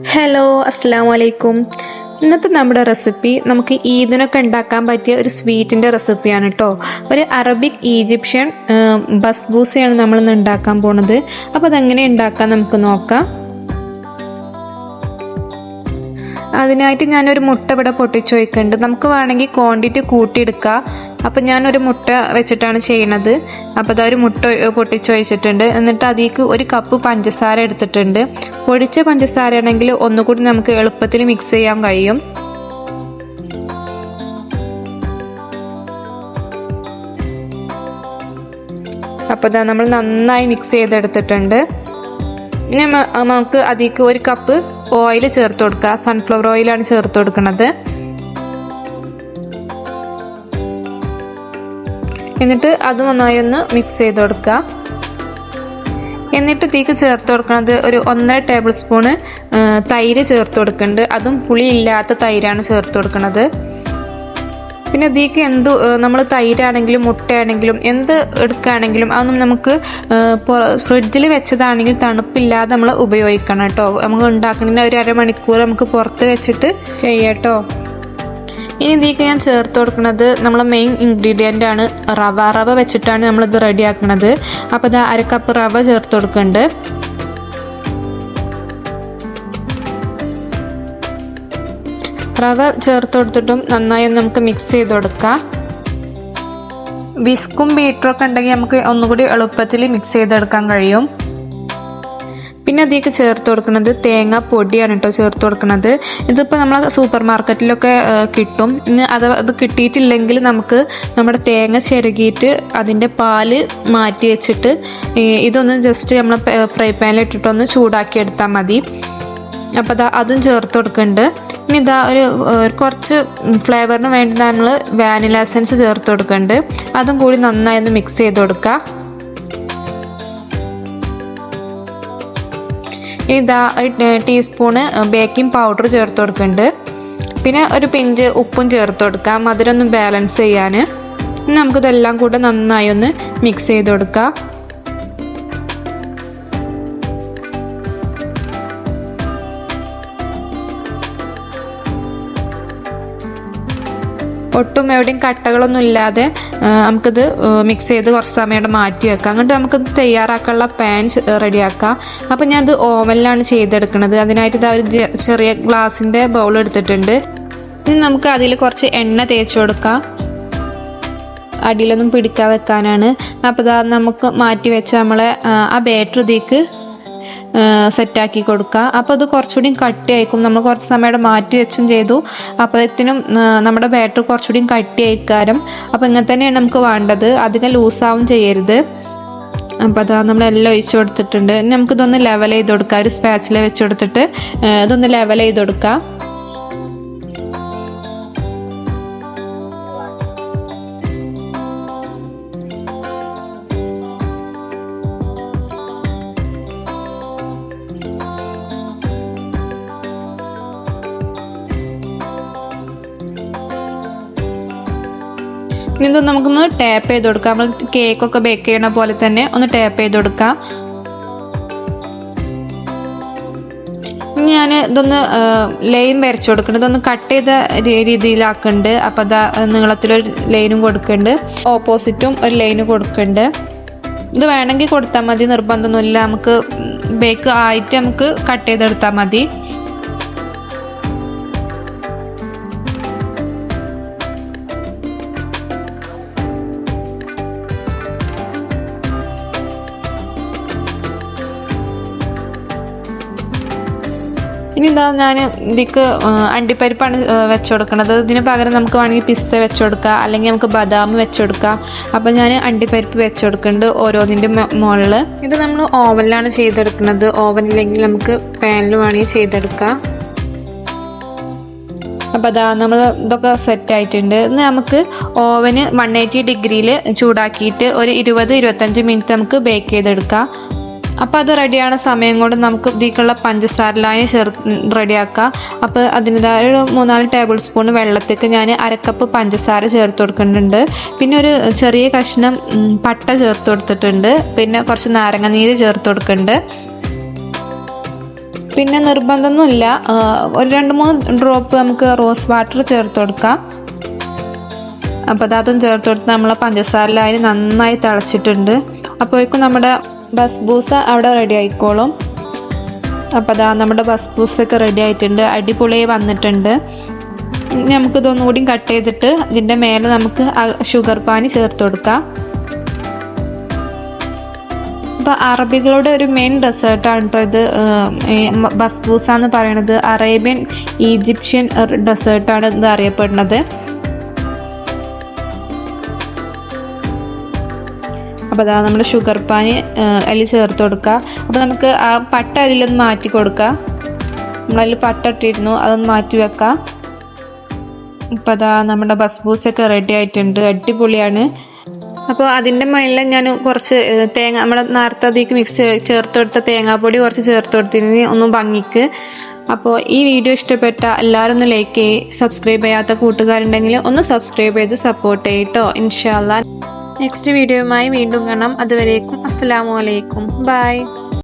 Hello അസ്സാം വലൈക്കും ഇന്നത്തെ നമ്മുടെ റെസിപ്പി നമുക്ക് ഈദിനൊക്കെ ഉണ്ടാക്കാൻ പറ്റിയ ഒരു സ്വീറ്റിന്റെ റെസിപ്പിയാണ് കേട്ടോ ഒരു അറബിക് ഈജിപ്ഷ്യൻ ബസ്ബൂസയാണ് നമ്മളിന്ന് ഉണ്ടാക്കാൻ പോണത്. അപ്പോൾ അതെങ്ങനെ ഉണ്ടാക്കാൻ നമുക്ക് നോക്കാം. അതിനായിട്ട് ഞാനൊരു മുട്ട ഇവിടെ പൊട്ടിച്ചു വയ്ക്കുന്നുണ്ട് നമുക്ക് വേണമെങ്കിൽ ക്വാണ്ടിറ്റി കൂട്ടിയെടുക്കുക അപ്പം ഞാനൊരു മുട്ട വെച്ചിട്ടാണ് ചെയ്യണത്. അപ്പോൾ അതൊരു മുട്ട പൊട്ടിച്ചു വെച്ചിട്ടുണ്ട് എന്നിട്ട് അതിലേക്ക് ഒരു കപ്പ് പഞ്ചസാര എടുത്തിട്ടുണ്ട്. പൊടിച്ച പഞ്ചസാര ആണെങ്കിൽ ഒന്നുകൂടി നമുക്ക് എളുപ്പത്തിൽ മിക്സ് ചെയ്യാൻ കഴിയും. അപ്പോൾ നമ്മൾ നന്നായി മിക്സ് ചെയ്തെടുത്തിട്ടുണ്ട്. ഇനി നമുക്ക് അതിലേക്ക് ഒരു കപ്പ് ഓയിൽ ചേർത്ത് കൊടുക്കുക. സൺഫ്ലവർ ഓയിലാണ് ചേർത്ത് കൊടുക്കുന്നത്. എന്നിട്ട് അത് നന്നായി ഒന്ന് മിക്സ് ചെയ്ത് കൊടുക്കുക. എന്നിട്ട് തീക്ക് ചേർത്ത് കൊടുക്കുന്നത് ഒരു ഒന്നര ടേബിൾ സ്പൂണ് തൈര് ചേർത്ത് കൊടുക്കുന്നുണ്ട്. അതും പുളി ഇല്ലാത്ത തൈരാണ് ചേർത്ത് കൊടുക്കുന്നത്. പിന്നെ ഇതിലേക്ക് എന്ത് നമ്മൾ തൈരാണെങ്കിലും മുട്ടയാണെങ്കിലും എന്ത് എടുക്കുകയാണെങ്കിലും അതൊന്നും നമുക്ക് ഫ്രിഡ്ജിൽ വെച്ചതാണെങ്കിൽ തണുപ്പില്ലാതെ നമ്മൾ ഉപയോഗിക്കണം കേട്ടോ. നമുക്ക് ഉണ്ടാക്കണതിന് ഒരു അരമണിക്കൂർ നമുക്ക് പുറത്ത് വെച്ചിട്ട് ചെയ്യാം കേട്ടോ. ഇനി ഇതിലേക്ക് ഞാൻ ചേർത്ത് കൊടുക്കുന്നത് നമ്മളെ മെയിൻ ഇൻഗ്രീഡിയന്റ് ആണ് റവ. റവ വെച്ചിട്ടാണ് നമ്മളിത് റെഡിയാക്കുന്നത് അപ്പോൾ ഇത് അര കപ്പ് റവ ചേർത്ത് കൊടുക്കുന്നുണ്ട് റവ ചേർത്ത് കൊടുത്തിട്ടും നന്നായി ഒന്ന് നമുക്ക് മിക്സ് ചെയ്ത് കൊടുക്കാം വിസ്കും ബീറ്ററൊക്കെ ഉണ്ടെങ്കിൽ നമുക്ക് ഒന്നുകൂടി എളുപ്പത്തിൽ മിക്സ് ചെയ്തെടുക്കാൻ കഴിയും. പിന്നെ അതിലേക്ക് ചേർത്ത് കൊടുക്കുന്നത് തേങ്ങ പൊടിയാണ് കേട്ടോ ചേർത്ത് കൊടുക്കുന്നത് ഇതിപ്പോൾ നമ്മൾ സൂപ്പർ മാർക്കറ്റിലൊക്കെ കിട്ടും. ഇനി അത് അത് കിട്ടിയിട്ടില്ലെങ്കിൽ നമുക്ക് നമ്മുടെ തേങ്ങ ചിരകിയിട്ട് അതിന്റെ പാൽ മാറ്റി വെച്ചിട്ട് ഇതൊന്ന് ജസ്റ്റ് നമ്മൾ ഫ്രൈ പാനിൽ ഇട്ടിട്ടൊന്ന് ചൂടാക്കി എടുത്താൽ മതി. അപ്പോൾ അതാ അതും ചേർത്ത് കൊടുക്കുന്നുണ്ട് ഇനി ഇതാ ഒരു കുറച്ച് ഫ്ലേവറിന് വേണ്ടി നമ്മൾ വാനില എസൻസ് ചേർത്ത് കൊടുക്കുന്നുണ്ട് അതും കൂടി നന്നായി ഒന്ന് മിക്സ് ചെയ്ത് കൊടുക്കുക ഇനി ഇതാ ഒരു ടീസ്പൂണ് ബേക്കിംഗ് പൗഡർ ചേർത്ത് കൊടുക്കുന്നുണ്ട് പിന്നെ ഒരു പിഞ്ച് ഉപ്പും ചേർത്ത് കൊടുക്കുക മധുരം ഒന്ന് ബാലൻസ് ചെയ്യാൻ. നമുക്കിതെല്ലാം കൂടെ നന്നായി ഒന്ന് മിക്സ് ചെയ്ത് കൊടുക്കുക ഒട്ടും എവിടെയും കട്ടകളൊന്നും ഇല്ലാതെ നമുക്കിത് മിക്സ് ചെയ്ത് കുറച്ച് സമയം മാറ്റി വെക്കാം. അങ്ങോട്ട് നമുക്കിത് തയ്യാറാക്കാനുള്ള പാൻ റെഡിയാക്കാം. അപ്പം ഞാനത് ഓവനിലാണ് ചെയ്തെടുക്കുന്നത്. അതിനായിട്ട് ഇതാ ഒരു ചെറിയ ഗ്ലാസിന്റെ ബൗൾ എടുത്തിട്ടുണ്ട്. ഇനി നമുക്ക് അതിൽ കുറച്ച് എണ്ണ തേച്ച് കൊടുക്കാം. അടിയിലൊന്നും പിടിക്കാതെ വെക്കാനാണ്. അപ്പോൾ ഇതാ നമുക്ക് മാറ്റി വെച്ച നമ്മളെ ആ, ബാറ്റർ ഇതിലേക്ക് സെറ്റാക്കി കൊടുക്കുക അപ്പോൾ അത് കുറച്ചുകൂടി കട്ടിയായിരിക്കും. നമ്മൾ കുറച്ച് സമയം മാറ്റി വെച്ചും ചെയ്തു. അപ്പോഴത്തേനും നമ്മുടെ ബാറ്റർ കുറച്ചുകൂടി കട്ടിയായിരിക്കാരം. അപ്പോൾ ഇങ്ങനെ തന്നെയാണ് നമുക്ക് വേണ്ടത്. അധികം ലൂസാവും ചെയ്യരുത്. അപ്പോൾ അതാ നമ്മളെല്ലാം ഒഴിച്ചു കൊടുത്തിട്ടുണ്ട്. നമുക്കിതൊന്ന് ലെവൽ ചെയ്ത് കൊടുക്കുക ഒരു സ്പാച്ചിൽ വെച്ച് കൊടുത്തിട്ട് ഇതൊന്ന് ലെവൽ ചെയ്ത് കൊടുക്കുക ഇത് നമുക്കൊന്ന് ടാപ്പ് ചെയ്ത് കൊടുക്കാം. നമ്മൾ കേക്കൊക്കെ ബേക്ക് ചെയ്യണ പോലെ തന്നെ ഒന്ന് ടാപ്പ് ചെയ്ത് കൊടുക്കാം. ഞാൻ ഇതൊന്ന് ലൈൻ വരച്ചു കൊടുക്കുന്നുണ്ട് ഇതൊന്ന് കട്ട് ചെയ്ത രീതിയിലാക്കുന്നുണ്ട് അപ്പോൾ അതാ നീളത്തിലൊരു ലൈനും കൊടുക്കുന്നുണ്ട് ഓപ്പോസിറ്റും ഒരു ലൈനും കൊടുക്കുന്നുണ്ട് ഇത് വേണമെങ്കിൽ കൊടുത്താൽ മതി. നിർബന്ധമൊന്നുമില്ല. നമുക്ക് ബേക്ക് ആയിട്ട് നമുക്ക് കട്ട് ചെയ്തെടുത്താൽ മതി. ഇനി എന്താ ഞാൻ ഇതിക്ക് അണ്ടിപ്പരിപ്പാണ് വെച്ച് കൊടുക്കുന്നത് ഇതിന് പകരം നമുക്ക് വേണമെങ്കിൽ പിസ്ത വെച്ച് കൊടുക്കുക അല്ലെങ്കിൽ നമുക്ക് ബദാം വെച്ച് കൊടുക്കുക അപ്പം ഞാൻ അണ്ടിപ്പരിപ്പ് വെച്ച് കൊടുക്കുന്നുണ്ട് ഓരോന്നിന്റെ മുകളിൽ ഇത് നമ്മൾ ഓവനിലാണ് ചെയ്തെടുക്കുന്നത്. ഓവനില്ലെങ്കിൽ നമുക്ക് പാനിൽ വേണമെങ്കിൽ ചെയ്തെടുക്കാം. അപ്പോൾ അതാ നമ്മൾ ഇതൊക്കെ സെറ്റ് ആയിട്ടുണ്ട്. ഇന്ന് നമുക്ക് ഓവന് വൺ എയ്റ്റി ഡിഗ്രിയിൽ ചൂടാക്കിയിട്ട് ഒരു ഇരുപത് ഇരുപത്തഞ്ച് മിനിറ്റ് നമുക്ക് ബേക്ക് ചെയ്തെടുക്കാം. അപ്പോൾ അത് റെഡിയാണ സമയം കൊണ്ട് നമുക്ക് ഇതിക്കുള്ള പഞ്ചസാര ലായനി ചേർ റെഡിയാക്കാം അപ്പോൾ അതിന്റെതായ ഒരു മൂന്നാൽ ടേബിൾ സ്പൂൺ വെള്ളത്തേക്ക് ഞാൻ അരക്കപ്പ് പഞ്ചസാര ചേർത്ത് കൊടുക്കുന്നുണ്ട്. പിന്നെ ഒരു ചെറിയ കഷ്ണം പട്ട ചേർത്ത് കൊടുത്തിട്ടുണ്ട്. പിന്നെ കുറച്ച് നാരങ്ങ നീര് ചേർത്ത് കൊടുക്കുന്നുണ്ട്. പിന്നെ നിർബന്ധമൊന്നുമില്ല. ഒരു രണ്ട് മൂന്ന് ഡ്രോപ്പ് നമുക്ക് റോസ് വാട്ടർ ചേർത്ത് കൊടുക്കാം. അപ്പോൾ അതും ചേർത്ത് കൊടുത്ത് നമ്മൾ പഞ്ചസാരയിൽ അതിന് നന്നായി തിളച്ചിട്ടുണ്ട്. അപ്പോഴേക്കും നമ്മുടെ ബസ്ബൂസ അവിടെ റെഡി ആയിക്കോളും. അപ്പോൾ അതാ നമ്മുടെ ബസ്ബൂസൊക്കെ റെഡി ആയിട്ടുണ്ട്. അടിപൊളിയായി വന്നിട്ടുണ്ട്. നമുക്ക് ഇതൊന്നും കൂടി കട്ട് ചെയ്തിട്ട് ഇതിന്റെ മേലെ നമുക്ക് ഷുഗർ പാനി ചേർത്ത് കൊടുക്കാം. അപ്പോൾ അറബികളുടെ ഒരു മെയിൻ ഡെസേർട്ടാണ് കേട്ടോ ഇത്. ബസ്ബൂസ എന്ന് പറയുന്നത് അറേബ്യൻ ഈജിപ്ഷ്യൻ ഡെസേർട്ടാണ് ഇത് അറിയപ്പെടുന്നത്. അപ്പോൾ അതാ നമ്മൾ ഷുഗർ പാനി അതിൽ ചേർത്ത് കൊടുക്കുക അപ്പോൾ നമുക്ക് ആ പട്ട അതിലൊന്ന് മാറ്റി കൊടുക്കുക നമ്മളതിൽ പട്ട ഇട്ടിരുന്നു അതൊന്ന് മാറ്റി വെക്കാം. ഇപ്പോൾ അതാ നമ്മുടെ ബസ് ബൂസൊക്കെ റെഡി ആയിട്ടുണ്ട് അടിപൊളിയാണ്. അപ്പോൾ അതിന്റെ മുകളിൽ ഞാൻ കുറച്ച് തേങ്ങ നമ്മുടെ നേരത്തെ അതിലേക്ക് മിക്സ് ചേർത്ത് കൊടുത്ത തേങ്ങാപ്പൊടി കുറച്ച് ചേർത്ത് കൊടുത്തിന് ഒന്ന് ഭംഗിക്ക്. അപ്പോൾ ഈ വീഡിയോ ഇഷ്ടപ്പെട്ട എല്ലാവരും ഒന്ന് ലൈക്ക് ചെയ്യ് സബ്സ്ക്രൈബ് ചെയ്യാത്ത കൂട്ടുകാരുണ്ടെങ്കിൽ ഒന്ന് സബ്സ്ക്രൈബ് ചെയ്ത് സപ്പോർട്ട് ചെയ്യട്ടോ ഇൻഷാല്ല നെക്സ്റ്റ് വീഡിയോയുമായി വീണ്ടും കാണാം. അതുവരേക്കും അസ്സലാമു അലൈക്കും. ബൈ